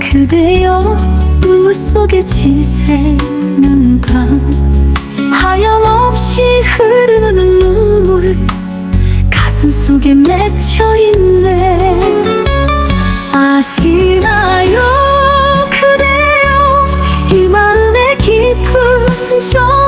그대여 눈물 속에 지새는 밤. 하염없이 흐르는 눈물 가슴 속에 맺혀있네. 아시나요? 그대여 이 마음의 깊은 정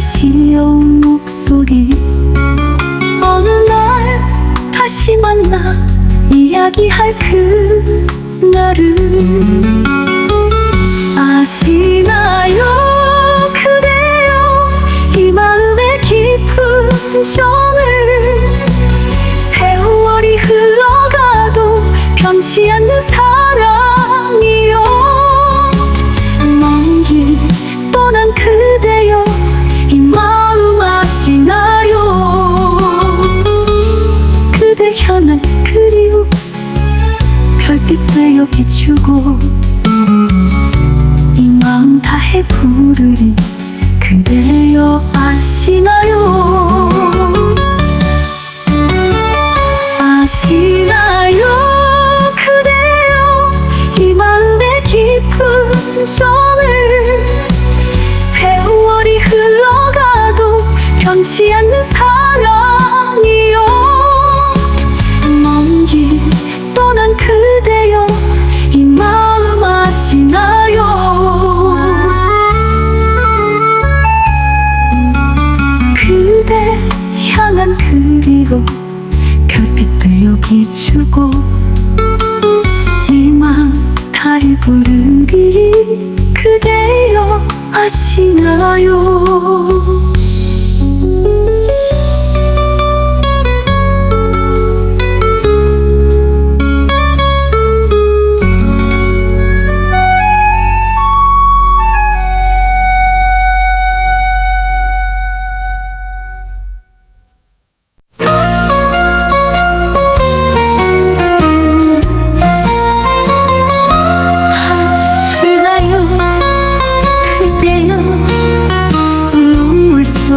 실려온 목소리. 어느 날 다시 만나 이야기할 그 날을 아시나요? 그대여 이 마음의 깊은 점을 세월이 흘러가도 변치 않는 사랑 변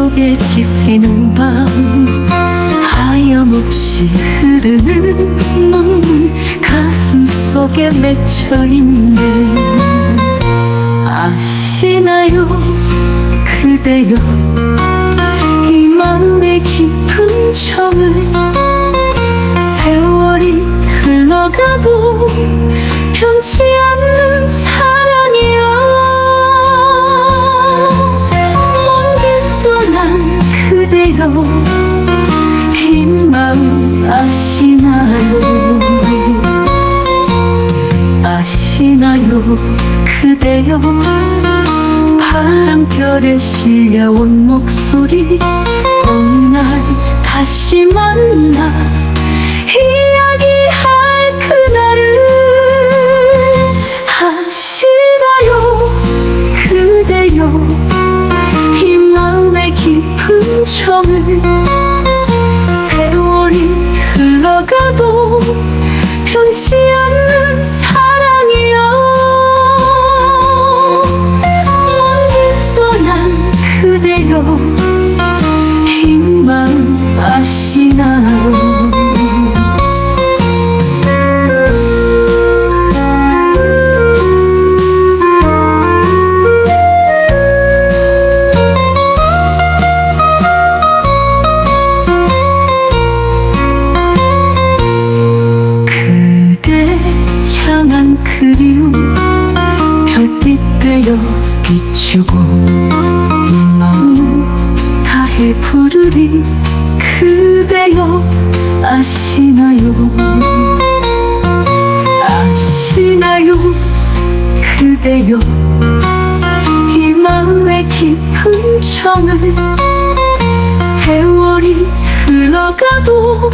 속에 지새는 밤 하염없이 흐르는 눈물 가슴 속에 맺혀있네 아시나요? 그대여 이 마음의 깊은 점을 세월이 흘러가도 변치 않 빈 마음 아시나요? 아시나요? 그대여 바람결에 실려온 목소리 어느 날 다시 만나 이야기 깊 때요 이 마음의 깊은 정을 세월이 흘러가도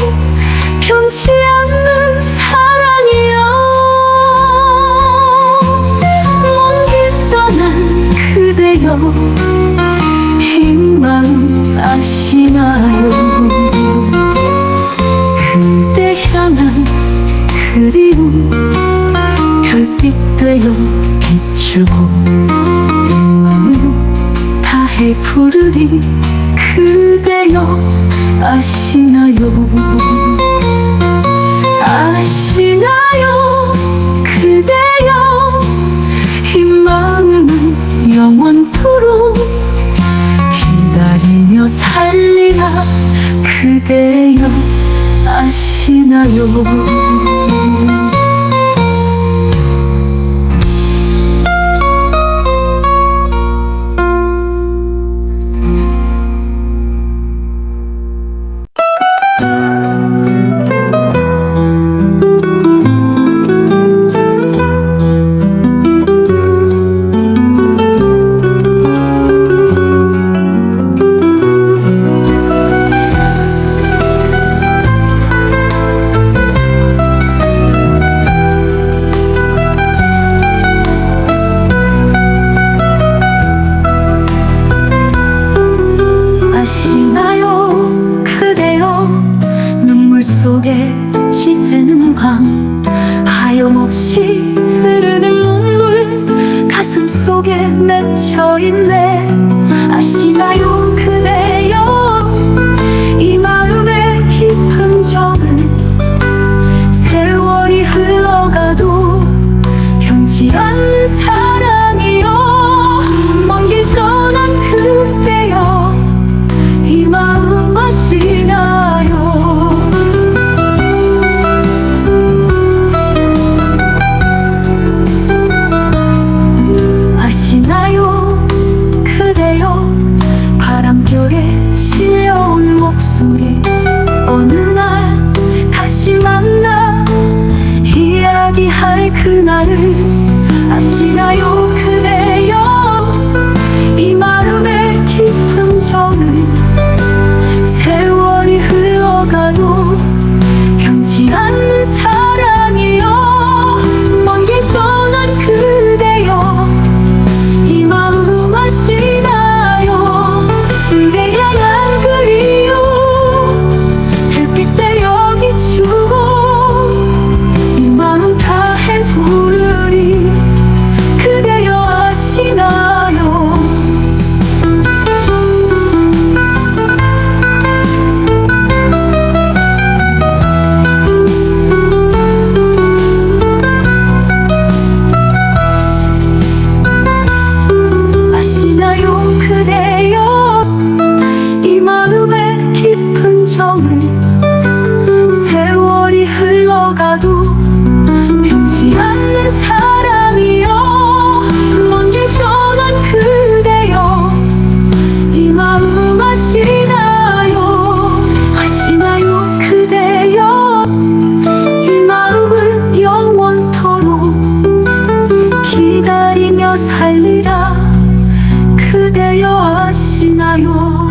변치 않는 사랑이여. 먼길 떠난 그대여 이 마음 아시나요? 그대 향한 그리움 별빛 되어 주고 다해 부르리 그대여 아시나요? 아시나요? 그대여 이 마음은 영원토록 기다리며 살리라 그대여 아시나요? 그날을 아시나요? 있어요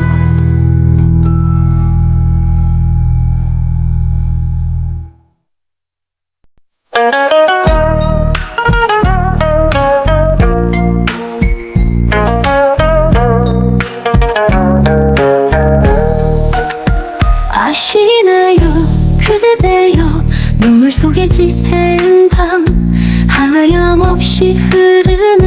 아시나요? 그대여 눈물 속에 지새은 밤. 하염없이 흐르는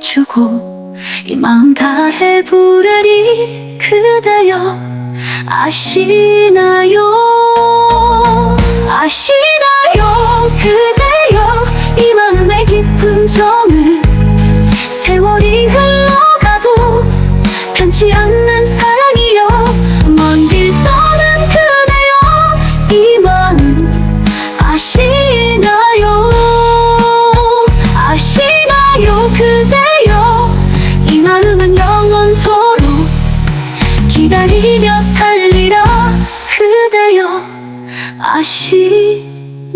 비추고 이 마음 다해 부르리 그대여 아시나요? 아시나요? 그대 기다리며 살리라. 그대여 아시나요